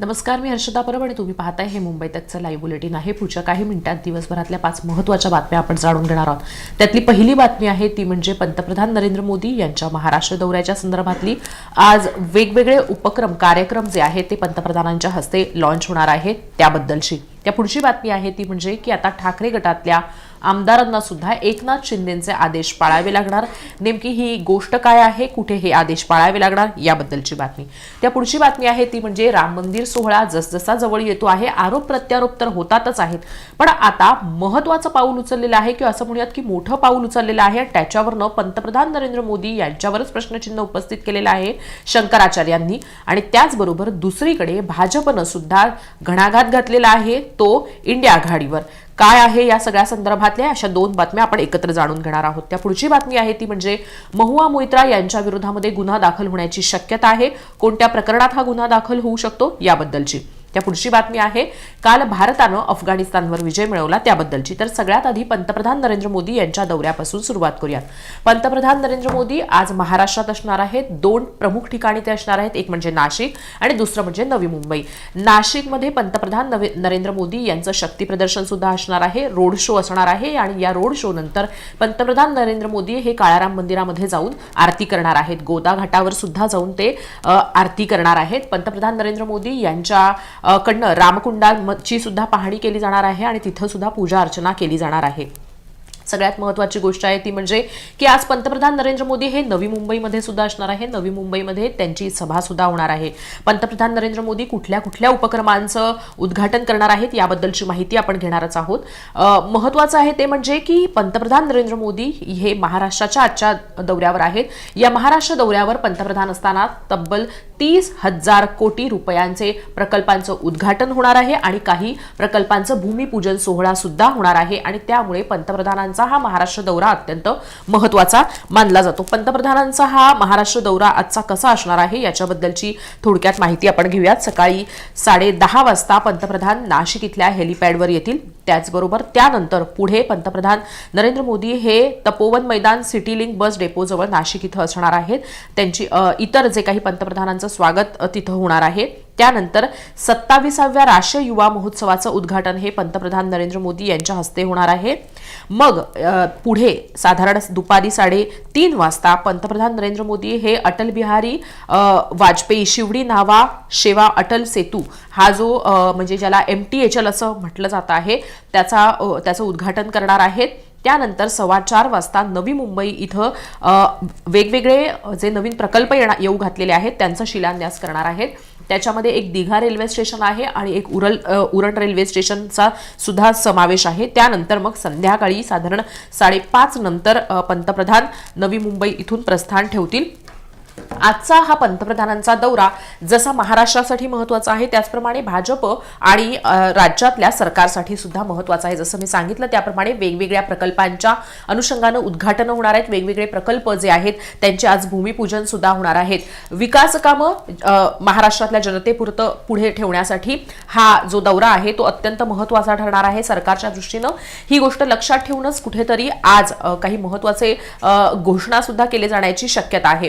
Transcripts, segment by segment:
नमस्कार मी हर्षदा परब आणि तुम्ही पाहताय हे मुंबई तकचं लाईव्ह बुलेटिन आहे. पुढच्या काही मिनिटात दिवसभरातल्या पाच महत्त्वाच्या बातम्या आपण जाणून घेणार आहोत. त्यातली पहिली बातमी आहे ती म्हणजे पंतप्रधान नरेंद्र मोदी यांच्या महाराष्ट्र दौऱ्याच्या संदर्भातली. आज वेगवेगळे उपक्रम कार्यक्रम जे आहेत ते पंतप्रधानांच्या हस्ते लॉन्च होणार आहेत त्याबद्दलची. या पुढची बातमी आहे ती म्हणजे की आता ठाकरे गटातल्या आमदारांना सुद्धा एकनाथ शिंदेचे आदेश पाळावे लागणार. नेमकी ही गोष्ट काय आहे? कुठे हे आदेश पाळावे लागणार? याबद्दलची बातमी. त्या पुढची बातमी आहे ती म्हणजे राम मंदिर सोहळा जसजसा जवळ येतो आहे आरोप प्रत्यारोप तर होतातच आहेत. पण आता महत्वाचं पाऊल उचललेलं आहे किंवा असं म्हणूयात की मोठं पाऊल उचललेलं आहे त्याच्यावरनं पंतप्रधान नरेंद्र मोदी यांच्यावरच प्रश्नचिन्ह उपस्थित केलेलं आहे शंकराचार्यांनी. आणि त्याचबरोबर दुसरीकडे भाजपनं सुद्धा घणाघात घातलेला आहे. तो इंडिया आघाडीवर. काय आहे या सगळ्या संदर्भातल्या? अशा दोन बातम्या आपण एकत्र जाणून घेणार आहोत. त्या पुढची बातमी आहे ती म्हणजे महुआ मोइत्रा यांच्या विरोधामध्ये गुन्हा दाखल होण्याची शक्यता आहे. कोणत्या प्रकरणात हा गुन्हा दाखल होऊ शकतो? याबद्दलची. त्या पुढची बातमी आहे. काल भारतानं अफगाणिस्तानवर विजय मिळवला त्याबद्दलची. तर सगळ्यात आधी पंतप्रधान नरेंद्र मोदी यांच्या दौऱ्यापासून सुरुवात करूयात. पंतप्रधान नरेंद्र मोदी आज महाराष्ट्रात असणार आहेत. दोन प्रमुख ठिकाणी ते असणार आहेत. एक म्हणजे नाशिक आणि दुसरं म्हणजे नवी मुंबई. नाशिकमध्ये पंतप्रधान नवे- नरेंद्र मोदी यांचं शक्ती प्रदर्शन सुद्धा असणार आहे. रोड शो असणार आहे आणि या रोड शो नंतर पंतप्रधान नरेंद्र मोदी हे काळाराम मंदिरामध्ये जाऊन आरती करणार आहेत. गोदा घाटावर सुद्धा जाऊन ते आरती करणार आहेत. पंतप्रधान नरेंद्र मोदी यांच्या कडनं रामकुंडाची सुद्धा पाहणी केली जाणार आहे आणि तिथं सुद्धा पूजा अर्चना केली जाणार आहे. सगळ्यात महत्वाची गोष्ट आहे ती म्हणजे की आज पंतप्रधान नरेंद्र मोदी हे नवी मुंबईमध्ये सुद्धा असणार आहे. नवी मुंबईमध्ये त्यांची सभा सुद्धा होणार आहे. पंतप्रधान नरेंद्र मोदी कुठल्या कुठल्या उपक्रमांचं उद्घाटन करणार आहेत याबद्दलची माहिती आपण घेणारच आहोत. महत्त्वाचं महत्वाचं आहे ते म्हणजे की पंतप्रधान नरेंद्र मोदी हे महाराष्ट्राच्या आजच्या दौऱ्यावर आहेत. या महाराष्ट्र दौऱ्यावर पंतप्रधान असताना तब्बल तीस हजार कोटी रुपयांचे प्रकल्पांचं उद्घाटन होणार आहे आणि काही प्रकल्पांचं भूमिपूजन सोहळा सुद्धा होणार आहे आणि त्यामुळे पंतप्रधानांचं हा महाराष्ट्र दौरा अत्यंत महत्त्वाचा मानला जातो. पंतप्रधानांचा हा महाराष्ट्र दौरा आजचा कसा असणार आहे याच्याबद्दलची थोडक्यात माहिती आपण घेऊयात. सकाळी साडे दहा वाजता पंतप्रधान नाशिक इथल्या हेलिपॅडवर येतील. त्याचबरोबर त्यानंतर पुढे पंतप्रधान नरेंद्र मोदी हे तपोवन मैदान सिटी लिंक बस डेपोजवळ नाशिक इथं असणार आहेत. त्यांची इतर जे काही पंतप्रधानांचं स्वागत तिथं होणार आहे. त्यानंतर सत्ताविसाव्या राष्ट्रीय युवा महोत्सवाचं उद्घाटन हे पंतप्रधान नरेंद्र मोदी यांच्या हस्ते होणार आहे. मग पुढे साधारण दुपारी साडेतीन वाजता पंतप्रधान नरेंद्र मोदी हे अटल बिहारी वाजपेयी शिवडी नावा शेवा अटल सेतू हा जो म्हणजे ज्याला एम टी एच एल असं म्हटलं जात आहे त्याचा त्याचं उद्घाटन करणार आहेत. त्यानंतर सव्वा चार वाजता नवी मुंबई इथं वेगवेगळे जे नवीन प्रकल्प येणा येऊ घातलेले आहेत त्यांचा शिलान्यास करणार आहेत. त्याच्यामध्ये एक दिघा रेल्वे स्टेशन आहे आणि एक उरल उरण रेल्वे स्टेशनचा सुद्धा समावेश आहे. त्यानंतर मग संध्याकाळी साधारण साडेपाच नंतर पंतप्रधान नवी मुंबई इथून प्रस्थान ठेवतील. आजचा हा पंतप्रधानांचा दौरा जसा महाराष्ट्रासाठी महत्त्वाचा आहे त्याचप्रमाणे भाजप आणि राज्यातल्या सरकारसाठी सुद्धा महत्त्वाचा आहे. जसं मी सांगितलं त्याप्रमाणे वेगवेगळ्या प्रकल्पांच्या अनुषंगानं उद्घाटन होणार आहेत. वेगवेगळे प्रकल्प जे आहेत त्यांचे आज भूमिपूजन सुद्धा होणार आहेत. विकास कामं महाराष्ट्रातल्या जनतेपुरतं पुढे ठेवण्यासाठी हा जो दौरा आहे तो अत्यंत महत्त्वाचा ठरणार आहे. सरकारच्या दृष्टीनं ही गोष्ट लक्षात ठेवूनच कुठेतरी आज काही महत्त्वाचे घोषणा सुद्धा केले जाण्याची शक्यता आहे.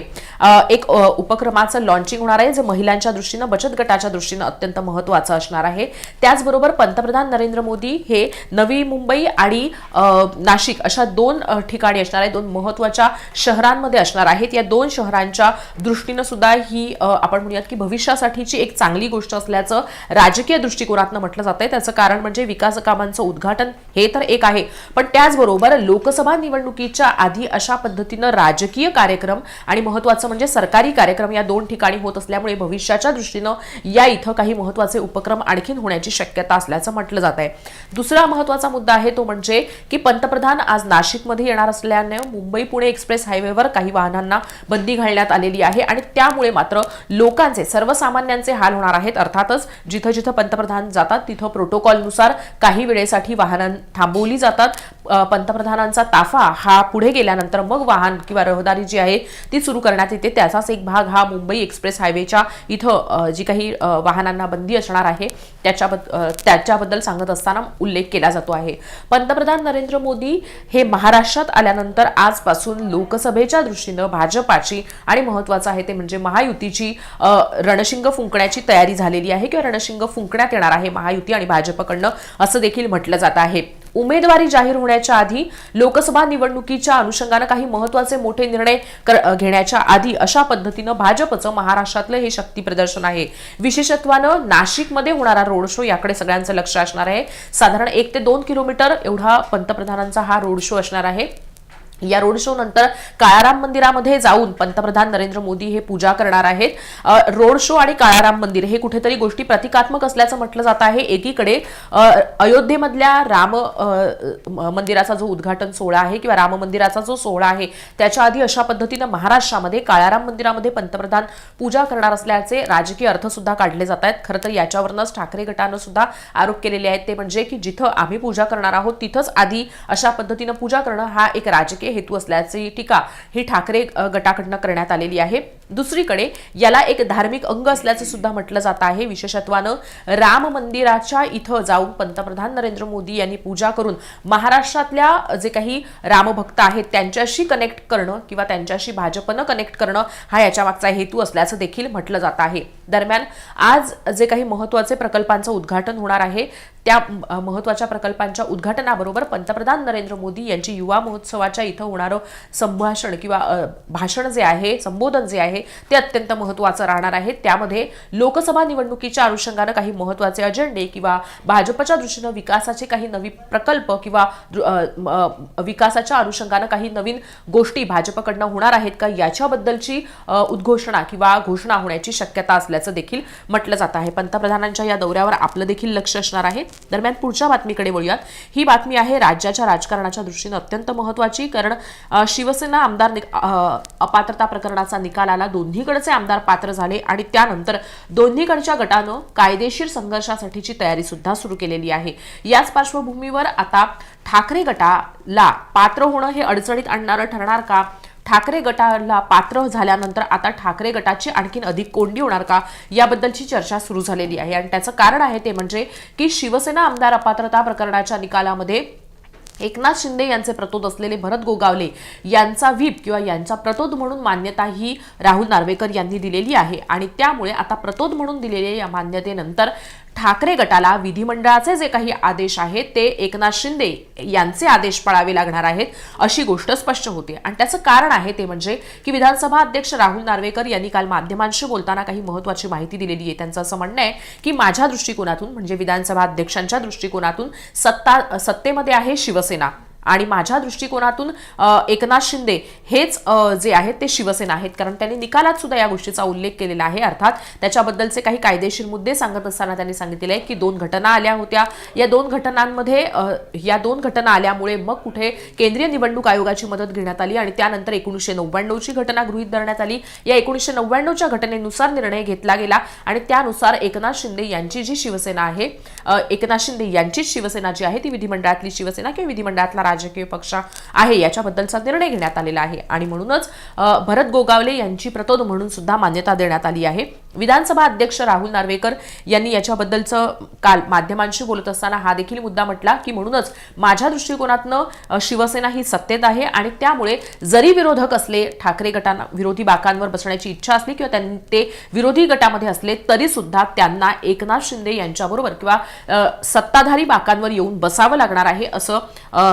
एक उपक्रमाचं लॉन्चिंग होणार आहे जे महिलांच्या दृष्टीनं बचत गटाच्या दृष्टीनं अत्यंत महत्वाचं असणार आहे. त्याचबरोबर पंतप्रधान नरेंद्र मोदी हे नवी मुंबई आणि नाशिक अशा दोन ठिकाणी असणार आहे दोन महत्त्वाच्या शहरांमध्ये असणार आहेत. या दोन शहरांच्या दृष्टीनं सुद्धा ही आपण म्हणूयात की भविष्यासाठीची एक चांगली गोष्ट असल्याचं राजकीय दृष्टिकोनातनं म्हटलं आहे त्याचं कारण म्हणजे विकास कामांचं उद्घाटन हे तर एक आहे. पण त्याचबरोबर लोकसभा निवडणुकीच्या आधी अशा पद्धतीनं राजकीय कार्यक्रम आणि महत्वाचं म्हणजे सरकार सरकारी कार्यक्रम या दोन ठिकाणी होत असल्यामुळे भविष्याच्या दृष्टीनं या इथं काही महत्त्वाचे उपक्रम आणखीन होण्याची शक्यता असल्याचं म्हटलं जात आहे दुसरा महत्त्वाचा मुद्दा आहे तो म्हणजे की पंतप्रधान आज नाशिकमध्ये येणार असल्याने मुंबई पुणे एक्सप्रेस हायवेवर काही वाहनांना बंदी घालण्यात आलेली आहे आणि त्यामुळे मात्र लोकांचे सर्वसामान्यांचे हाल होणार आहेत. अर्थातच जिथं जिथं पंतप्रधान जातात तिथं प्रोटोकॉलनुसार काही वेळेसाठी वाहनं थांबवली जातात. पंतप्रधानांचा ताफा हा पुढे गेल्यानंतर मग वाहन किंवा रहदारी जी आहे ती सुरू करण्यात येते. त्याचाच एक भाग हा मुंबई एक्सप्रेस हायवेच्या इथं जी काही वाहनांना बंदी असणार आहे त्याच्याबद्द त्याच्याबद्दल सांगत असताना उल्लेख केला जातो आहे. पंतप्रधान नरेंद्र मोदी हे महाराष्ट्रात आल्यानंतर आजपासून लोकसभेच्या दृष्टीनं भाजपाची आणि महत्वाचं आहे ते म्हणजे महायुतीची रणशिंग फुंकण्याची तयारी झालेली आहे किंवा रणशिंग फुंकण्यात येणार आहे महायुती आणि भाजपकडनं असं देखील म्हटलं जात आहे. उमेदवारी जाहीर होण्याच्या आधी लोकसभा निवडणुकीच्या अनुषंगानं काही महत्त्वाचे मोठे निर्णय कर- घेण्याच्या आधी अशा पद्धतीनं भाजपचं महाराष्ट्रातलं हे शक्ती प्रदर्शन आहे. विशेषत्वानं नाशिकमध्ये होणारा रोड शो याकडे सगळ्यांचं लक्ष असणार आहे. साधारण एक ते दोन किलोमीटर एवढा पंतप्रधानांचा हा रोड शो असणार आहे. या रोड शो नंतर काळाराम मंदिरामध्ये जाऊन पंतप्रधान नरेंद्र मोदी हे पूजा करणार आहेत. रोड शो आणि काळाराम मंदिर हे कुठेतरी गोष्टी प्रतिकात्मक असल्याचं म्हटलं जात आहे. एकीकडे अयोध्येमधल्या राम मंदिराचा जो उद्घाटन सोहळा आहे किंवा राम मंदिराचा जो सोहळा आहे त्याच्या आधी अशा पद्धतीनं महाराष्ट्रामध्ये काळाराम मंदिरामध्ये पंतप्रधान पूजा करणार असल्याचे राजकीय अर्थ सुद्धा काढले जात आहेत. खरं तर याच्यावरनंच ठाकरे गटानं सुद्धा आरोप केलेले आहेत. ते म्हणजे की जिथं आम्ही पूजा करणार आहोत तिथंच आधी अशा पद्धतीनं पूजा करणं हा एक राजकीय हेतू असल्याची टीका ही ठाकरे गटाकडनं करण्यात आलेली आहे. दुसरीकडे याला एक धार्मिक अंग असल्याचं सुद्धा म्हटलं जात आहे. विशेषत्वानं राम मंदिराच्या इथं जाऊन पंतप्रधान नरेंद्र मोदी यांनी पूजा करून महाराष्ट्रातल्या जे काही रामभक्त आहेत त्यांच्याशी कनेक्ट करणं किंवा त्यांच्याशी भाजपनं कनेक्ट करणं हा याच्या मागचा हेतू असल्याचं देखील म्हटलं जात आहे. दरम्यान आज जे काही महत्त्वाचे प्रकल्पांचं उद्घाटन होणार आहे त्या महत्त्वाच्या प्रकल्पांच्या उद्घाटनाबरोबर पंतप्रधान नरेंद्र मोदी यांची युवा महोत्सवाच्या इथं होणारं संभाषण किंवा भाषण जे आहे संबोधन जे आहे ते अत्यंत महत्वाचं राहणार आहे. त्यामध्ये लोकसभा निवडणुकीच्या अनुषंगानं काही महत्त्वाचे अजेंडे किंवा भाजपच्या दृष्टीनं विकासाचे काही नवी प्रकल्प किंवा विकासाच्या अनुषंगानं काही नवीन गोष्टी भाजपकडनं होणार आहेत का याच्याबद्दलची उद्घोषणा किंवा घोषणा होण्याची शक्यता असल्याचं देखील म्हटलं जात आहे. पंतप्रधानांच्या या दौऱ्यावर आपलं देखील लक्ष असणार आहे. दरम्यान पुढच्या बातमीकडे वळूयात. ही बातमी आहे राज्याच्या राजकारणाच्या दृष्टीनं अत्यंत महत्वाची कारण शिवसेना आमदार अपात्रता प्रकरणाचा निकाल आला. दोन्हीकडचे आमदार पात्र झाले आणि त्यानंतर दोन्हीकडच्या गटानं कायदेशीर संघर्षासाठीची तयारी सुद्धा सुरू केलेली आहे. याच पार्श्वभूमीवर आता ठाकरे गटाला पात्र होणं हे अडचणीत आणणारं ठरणार का? ठाकरे गटाला पात्र झाल्यानंतर आता ठाकरे गटाची आणखीन अधिक कोंडी होणार का? याबद्दलची चर्चा सुरू झालेली आहे. आणि त्याचं कारण आहे ते म्हणजे की शिवसेना आमदार अपात्रता प्रकरणाच्या निकालामध्ये एकनाथ शिंदे यांचे प्रतोद असलेले भरत गोगावले यांचा व्हीप किंवा यांचा प्रतोद म्हणून मान्यता ही राहुल नार्वेकर यांनी दिलेली आहे. आणि त्यामुळे आता प्रतोद म्हणून दिलेल्या या मान्यतेनंतर ठाकरे गटाला विधिमंडळाचे जे काही आदेश आहेत ते एकनाथ शिंदे यांचे आदेश पाळावे लागणार आहेत अशी गोष्ट स्पष्ट होते. आणि त्याचं कारण आहे ते म्हणजे की विधानसभा अध्यक्ष राहुल नार्वेकर यांनी काल माध्यमांशी बोलताना काही महत्वाची माहिती दिलेली आहे. त्यांचं असं म्हणणं आहे की माझ्या दृष्टिकोनातून म्हणजे विधानसभा अध्यक्षांच्या दृष्टिकोनातून सत्ता सत्तेमध्ये आहे शिवसेना. आणि माझ्या दृष्टिकोनातून एकनाथ शिंदे हेच जे आहेत ते शिवसेना आहेत. कारण त्यांनी निकालात सुद्धा या गोष्टीचा उल्लेख केलेला आहे. अर्थात त्याच्याबद्दलचे काही कायदेशीर मुद्दे सांगत असताना त्यांनी सांगितलेले आहे की दोन घटना आल्या होत्या. या दोन घटनांमध्ये या दोन घटना आल्यामुळे मग कुठे केंद्रीय निवडणूक आयोगाची मदत घेण्यात आली आणि त्यानंतर एकोणीसशे नव्याण्णवची घटना गृहीत धरण्यात आली. या एकोणीसशे नव्याण्णवच्या घटनेनुसार निर्णय घेतला गेला आणि त्यानुसार एकनाथ शिंदे यांची जी शिवसेना आहे एकनाथ शिंदे यांचीच शिवसेना जी आहे ती विधिमंडळातली शिवसेना किंवा विधिमंडळातला राजकीय पक्ष आहे याच्याबद्दलचा निर्णय घेण्यात आलेला आहे. आणि म्हणूनच भरत गोगावले यांची प्रतोद म्हणून सुद्धा मान्यता देण्यात आली आहे. विधानसभा अध्यक्ष राहुल नार्वेकर यांनी याच्याबद्दलचं काल माध्यमांशी बोलत असताना हा देखील मुद्दा म्हटला की म्हणूनच माझ्या दृष्टिकोनातनं शिवसेना ही सत्तेत आहे आणि त्यामुळे जरी विरोधक असले ठाकरे गटांना विरोधी बाकांवर बसण्याची इच्छा असली किंवा त्यां- ते विरोधी गटामध्ये असले तरी सुद्धा त्यांना एकनाथ शिंदे यांच्याबरोबर किंवा सत्ताधारी बाकांवर येऊन बसावं लागणार आहे असं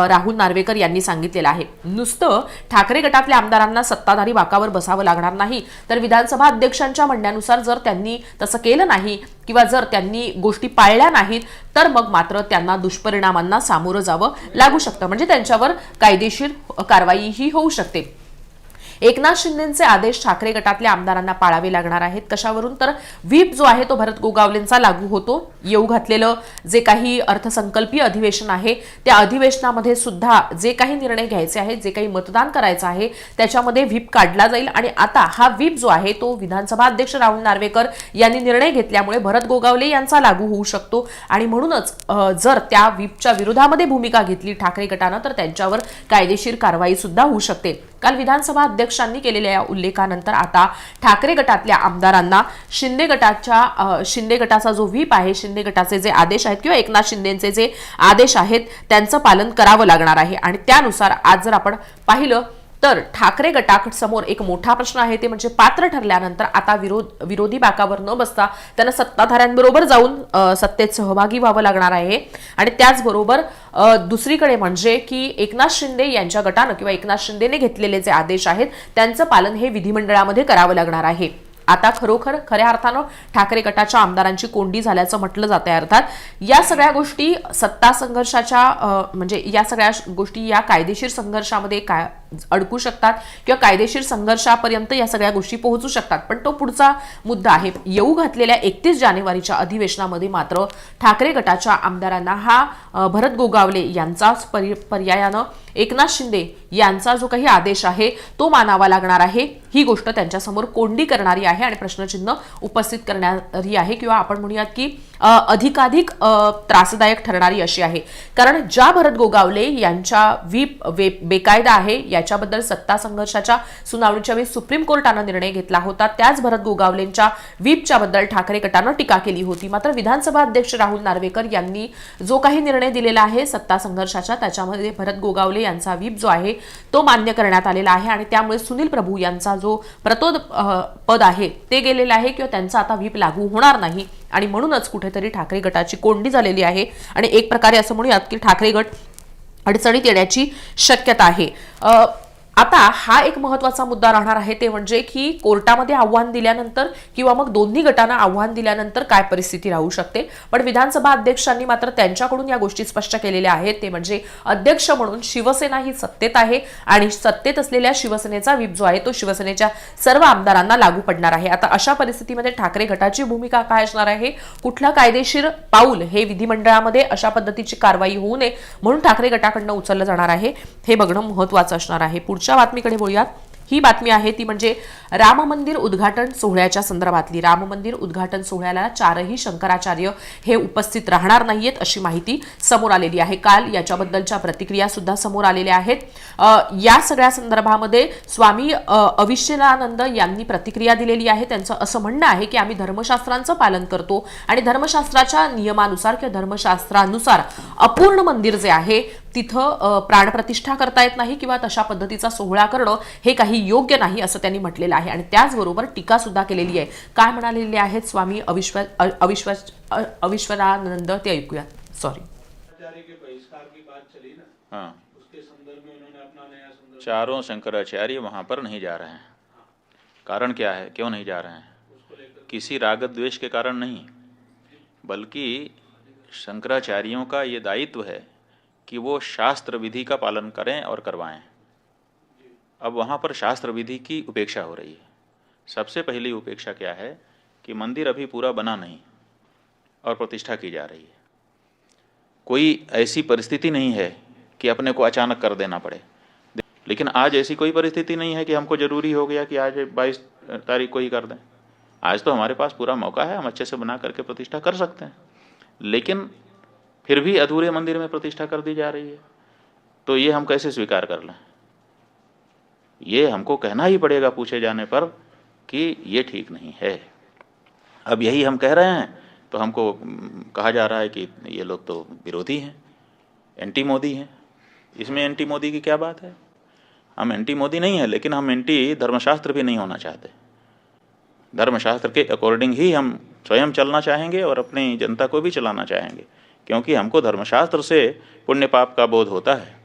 राहुल नार्वेकर यांनी सांगितलेलं आहे. नुसतं ठाकरे गटातल्या आमदारांना सत्ताधारी बाकावर बसावं लागणार नाही तर विधानसभा अध्यक्षांच्या म्हणण्यानुसार जर त्यांनी तसं केलं नाही किंवा जर त्यांनी गोष्टी पाळल्या नाहीत तर मग मात्र त्यांना दुष्परिणामांना सामोरं जावं लागू शकतं. म्हणजे त्यांच्यावर कायदेशीर कारवाईही होऊ शकते. एकनाथ शिंदेचे आदेश ठाकरे गटातल्या आमदारांना पाळावे लागणार आहेत. कशावरून? तर व्हीप जो आहे तो भरत गोगावलेंचा लागू होतो. येऊ घातलेलं जे काही अर्थसंकल्पीय अधिवेशन आहे त्या अधिवेशनामध्ये सुद्धा जे काही निर्णय घ्यायचे आहेत जे काही मतदान करायचं आहे त्याच्यामध्ये व्हीप काढला जाईल. आणि आता हा व्हीप जो आहे तो विधानसभा अध्यक्ष राहुल नार्वेकर यांनी निर्णय घेतल्यामुळे भरत गोगावले यांचा लागू होऊ शकतो. आणि म्हणूनच जर त्या व्हीपच्या विरोधामध्ये भूमिका घेतली ठाकरे गटानं तर त्यांच्यावर कायदेशीर कारवाई सुद्धा होऊ शकते. काल विधानसभा अध्यक्षांनी केलेल्या या उल्लेखानंतर आता ठाकरे गटातल्या आमदारांना शिंदे गटाच्या शिंदे गटाचा जो व्हीप आहे शिंदे गटाचे जे आदेश आहेत किंवा एकनाथ शिंदेचे जे आदेश आहेत त्यांचं पालन करावं लागणार आहे. आणि त्यानुसार आज जर आपण पाहिलं तर ठाकरे गटासमोर एक मोठा प्रश्न आहे ते म्हणजे पात्र ठरल्यानंतर आता विरोध विरोधी बाकावर न बसता त्यांना सत्ताधाऱ्यांबरोबर जाऊन सत्तेत सहभागी व्हावं लागणार आहे. आणि त्याचबरोबर दुसरीकडे म्हणजे की एकनाथ शिंदे यांच्या गटानं किंवा एकनाथ शिंदेने घेतलेले जे आदेश आहेत त्यांचं पालन हे विधिमंडळामध्ये करावं लागणार आहे. आता खरोखर खऱ्या अर्थानं ठाकरे गटाच्या आमदारांची कोंडी झाल्याचं म्हटलं जात आहे अर्थात. या सगळ्या गोष्टी सत्ता संघर्षाच्या म्हणजे या सगळ्या गोष्टी या कायदेशीर संघर्षामध्ये काय अडकू शकतात किंवा कायदेशीर संघर्षापर्यंत या सगळ्या गोष्टी पोहोचू शकतात. पण तो पुढचा मुद्दा आहे. येऊ घातलेल्या एकतीस जानेवारीच्या अधिवेशनामध्ये मात्र ठाकरे गटाच्या आमदारांना हा भरत गोगावले यांचाच परि पर्यायानं एकनाथ शिंदे यांचा जो काही आदेश आहे तो मानावा लागणार आहे. ही गोष्ट त्यांच्यासमोर कोंडी करणारी आहे आणि प्रश्नचिन्ह उपस्थित करणारी आहे. किंवा आपण म्हणूयात की अधिकाधिक त्रासदायक ठरणारी अशी आहे. कारण ज्या भरत गोगावले यांच्या व्हीप वे बेकायदा आहे याच्याबद्दल सत्ता संघर्षाच्या सुनावणीच्या वेळी सुप्रीम कोर्टानं निर्णय घेतला होता. त्याच भरत गोगावलेंच्या व्हीपच्या बद्दल ठाकरे गटानं टीका केली होती. मात्र विधानसभा अध्यक्ष राहुल नार्वेकर यांनी जो काही निर्णय दिलेला आहे सत्ता संघर्षाच्या त्याच्यामध्ये भरत गोगावले यांचा व्हीप जो आहे तो मान्य करण्यात आलेला आहे आणि त्यामुळे सुनील प्रभू यांचा जो प्रतोद पद आहे ते गेलेलं आहे किंवा त्यांचा आता व्हीप लागू होणार नाही. आणि म्हणूनच कुठेतरी ठाकरे गटाची कोंडी झालेली आहे. आणि एक प्रकारे असं म्हणूयात की ठाकरे गट अडचणीत येण्याची शक्यता आहे. आता हा एक महत्त्वाचा मुद्दा राहणार आहे ते म्हणजे की कोर्टामध्ये आव्हान दिल्यानंतर किंवा मग दोन्ही गटांना आव्हान दिल्यानंतर काय परिस्थिती राहू शकते. पण विधानसभा अध्यक्षांनी मात्र त्यांच्याकडून या गोष्टी स्पष्ट केलेल्या आहेत. ते म्हणजे अध्यक्ष म्हणून शिवसेना ही सत्तेत आहे आणि सत्तेत असलेल्या शिवसेनेचा विप जो आहे तो शिवसेनेच्या सर्व आमदारांना लागू पडणार आहे. आता अशा परिस्थितीमध्ये ठाकरे गटाची भूमिका काय असणार आहे? कुठला कायदेशीर पाऊल हे विधिमंडळामध्ये अशा पद्धतीची कारवाई होऊ नये म्हणून ठाकरे गटाकडनं उचललं जाणार आहे. हे बघणं महत्वाचं असणार आहे. पुढच्या बातमीकडे बोलूयात. ही बातमी आहे ती म्हणजे राम मंदिर उद्घाटन सोहळ्याच्या संदर्भातली. राम मंदिर उद्घाटन सोहळ्याला चारही शंकराचार्य हे उपस्थित राहणार नाहीयेत अशी माहिती समोर आलेली आहे. काल याच्याबद्दलच्या प्रतिक्रिया सुद्धा समोर आलेल्या आहेत. या सगळ्या संदर्भामध्ये स्वामी अ, अविश्वनानंद यांनी प्रतिक्रिया दिलेली आहे. त्यांचं असं म्हणणं आहे की आम्ही धर्मशास्त्रांचं पालन करतो आणि धर्मशास्त्राच्या नियमानुसार किंवा धर्मशास्त्रानुसार अपूर्ण मंदिर जे आहे तिथं प्राणप्रतिष्ठा करता येत नाही किंवा तशा पद्धतीचा सोहळा करणं हे काही योग्य नाही असं त्यांनी म्हटलेलं आहे. आणि त्याचबरोबर टीका सुद्धा केलेली आहे. काय म्हणालेले आहेत स्वामी अविश्व अविश्व अ- अविश्वनानंद? ते ऐकूयात. सॉरी आचार्य के बहिष्कार की बात चली ना? हाँ। उसके संदर्भ में उन्होंने अपना नया संदर्भ चारों शंकराचार्य वहाँ पर नहीं जा रहे हैं। कारण क्या है? क्यों नहीं जा रहे हैं? किसी रागत द्वेष के कारण नहीं बल्कि शंकराचार्यों का ये दायित्व है कि वो शास्त्र विधि का पालन करें और करवाएँ। अब वहाँ पर शास्त्र विधि की उपेक्षा हो रही है। सबसे पहली उपेक्षा क्या है कि मंदिर अभी पूरा बना नहीं और प्रतिष्ठा की जा रही है। कोई ऐसी परिस्थिति नहीं है कि अपने को अचानक कर देना पड़े। लेकिन आज ऐसी कोई परिस्थिति नहीं है कि हमको ज़रूरी हो गया कि आज बाईस तारीख को ही कर दें। आज तो हमारे पास पूरा मौका है, हम अच्छे से बना करके प्रतिष्ठा कर सकते हैं। लेकिन फिर भी अधूरे मंदिर में प्रतिष्ठा कर दी जा रही है। तो ये हम कैसे स्वीकार कर लें? ये हमको कहना ही पड़ेगा पूछे जाने पर कि ये ठीक नहीं है। अब यही हम कह रहे हैं तो हमको कहा जा रहा है कि ये लोग तो विरोधी हैं, एंटी मोदी हैं। इसमें एंटी मोदी की क्या बात है? हम एंटी मोदी नहीं है, लेकिन हम एंटी धर्मशास्त्र भी नहीं होना चाहते। धर्मशास्त्र के अकॉर्डिंग ही हम स्वयं चलना चाहेंगे और अपनी जनता को भी चलाना चाहेंगे। क्योंकि हमको धर्मशास्त्र से पुण्य पाप का बोध होता है।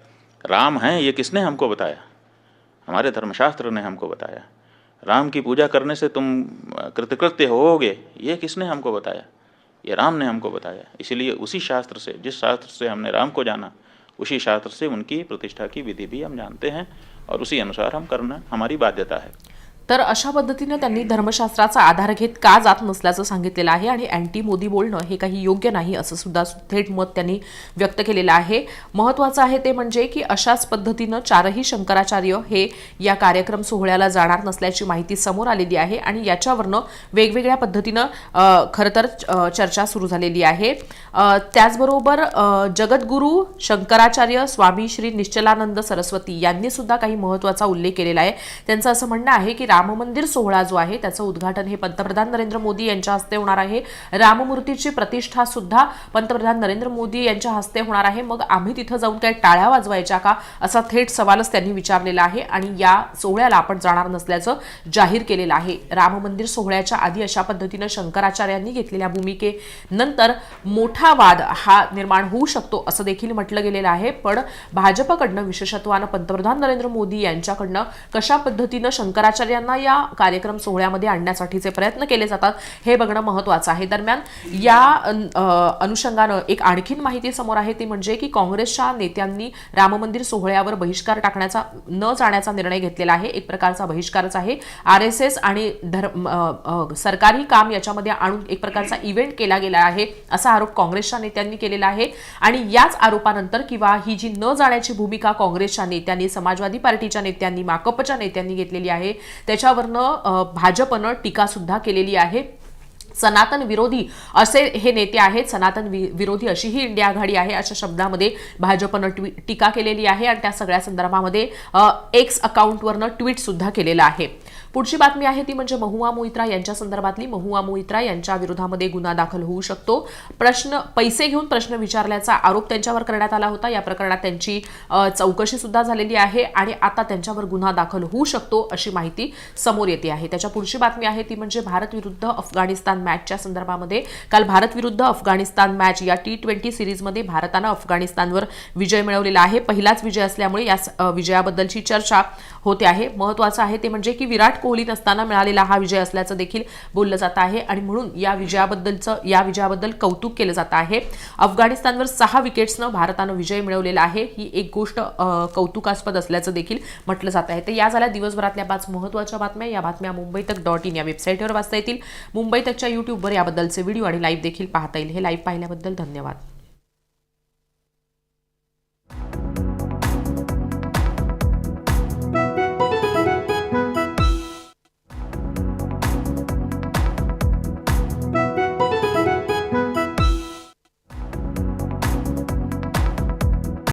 राम हैं, ये किसने हमको बताया? हमारे धर्मशास्त्र ने हमको बताया। राम की पूजा करने से तुम कृतकृत्य होोगे, ये किसने हमको बताया? ये राम ने हमको बताया। इसलिए उसी शास्त्र से, जिस शास्त्र से हमने राम को जाना, उसी शास्त्र से उनकी प्रतिष्ठा की विधि भी हम जानते हैं और उसी अनुसार हम करना, हमारी बाध्यता है। तर अशा पद्धतीनं त्यांनी धर्मशास्त्राचा आधार घेत का जात नसल्याचं सांगितलेलं आहे आणि अँटी मोदी बोलणं हे काही योग्य नाही असं सुद्धा थेट मत त्यांनी व्यक्त केलेलं आहे. महत्त्वाचं आहे ते म्हणजे की अशाच पद्धतीनं चारही शंकराचार्य हे या कार्यक्रम सोहळ्याला जाणार नसल्याची माहिती समोर आलेली आहे आणि याच्यावरनं वेगवेगळ्या पद्धतीनं खरं तर चर्चा सुरू झालेली आहे. त्याचबरोबर जगद्गुरू शंकराचार्य स्वामी श्री निश्चलानंद सरस्वती यांनी सुद्धा काही महत्त्वाचा उल्लेख केलेला आहे. त्यांचं असं म्हणणं आहे की राम मंदिर सोहळा जो आहे त्याचं उद्घाटन हे पंतप्रधान नरेंद्र मोदी यांच्या हस्ते होणार आहे. राममूर्तीची प्रतिष्ठा सुद्धा पंतप्रधान नरेंद्र मोदी यांच्या हस्ते होणार आहे. मग आम्ही तिथं जाऊन काय टाळ्या वाजवायच्या का? असा थेट सवालच त्यांनी विचारलेला आहे आणि या सोहळ्याला आपण जाणार नसल्याचं जाहीर केलेलं आहे. राम मंदिर सोहळ्याच्या आधी अशा पद्धतीनं शंकराचार्यांनी घेतलेल्या भूमिकेनंतर मोठा वाद हा निर्माण होऊ शकतो असं देखील म्हटलं गेलेलं आहे. पण भाजपकडनं विशेषत्वानं पंतप्रधान नरेंद्र मोदी यांच्याकडनं कशा पद्धतीनं शंकराचार्य शंकराचार्यांना या कार्यक्रम सोहळ्यामध्ये आणण्यासाठीचे प्रयत्न केले जातात हे बघणं महत्वाचं आहे. दरम्यान या अनुषंगानं एक आणखीन माहिती समोर आहे ती म्हणजे की काँग्रेसच्या नेत्यांनी राम मंदिर सोहळ्यावर बहिष्कार टाकण्याचा न जाण्याचा निर्णय घेतलेला आहे. एक प्रकारचा बहिष्कारच आहे. आर एस एस आणि धर्म सरकारी काम याच्यामध्ये आणून एक प्रकारचा इव्हेंट केला गेला आहे असा आरोप काँग्रेसच्या नेत्यांनी केलेला आहे. आणि याच आरोपानंतर किंवा ही जी न जाण्याची भूमिका काँग्रेसच्या नेत्यांनी समाजवादी पार्टीच्या नेत्यांनी माकपच्या नेत्यांनी घेतलेली आहे त्याच्यावरनं भाजपनं टीकासुद्धा केलेली आहे. सनातन विरोधी असे हे नेते आहेत. सनातन वि- विरोधी अशी ही इंडिया आघाडी आहे. अशा शब्दामध्ये भाजपनं ट्वी टीका केलेली आहे. आणि त्या सगळ्या संदर्भामध्ये एक्स अकाउंटवरनं ट्विट सुद्धा केलेलं आहे. पुढची बातमी आहे ती म्हणजे महुआ मोहित्रा यांच्या संदर्भातली. महुआ मोहित्रा यांच्या विरोधामध्ये गुन्हा दाखल होऊ शकतो. प्रश्न पैसे घेऊन प्रश्न विचारल्याचा आरोप त्यांच्यावर करण्यात आला होता. या प्रकरणात त्यांची चौकशी सुद्धा झालेली आहे आणि आता त्यांच्यावर गुन्हा दाखल होऊ शकतो अशी माहिती समोर येते आहे. त्याच्या पुढची बातमी आहे ती म्हणजे भारत विरुद्ध अफगाणिस्तान मॅचच्या संदर्भामध्ये. काल भारत विरुद्ध अफगाणिस्तान मॅच या टी ट्वेंटी सिरीजमध्ये भारतानं अफगाणिस्तानवर विजय मिळवलेला आहे. पहिलाच विजय असल्यामुळे या विजयाबद्दलची चर्चा होते आहे. महत्वाचं आहे ते म्हणजे की विराट कोहली नसताना मिळालेला हा विजय असल्याचं देखील बोललं जात आहे. आणि म्हणून या विजयाबद्दलचं या विजयाबद्दल कौतुक केलं जात आहे. अफगाणिस्तानवर सहा विकेट्सनं भारतानं विजय मिळवलेला आहे. ही एक गोष्ट कौतुकास्पद असल्याचं देखील म्हटलं जात आहे. तर या झाल्या दिवसभरातल्या पाच महत्त्वाच्या बातम्या. या बातम्या मुंबई तक डॉट इन या वेबसाईटवर वाचता येतील. मुंबई तकच्या यूट्यूबवर याबद्दलचे व्हिडिओ आणि लाईव्ह देखील पाहता येईल. हे लाईव्ह पाहिल्याबद्दल धन्यवाद.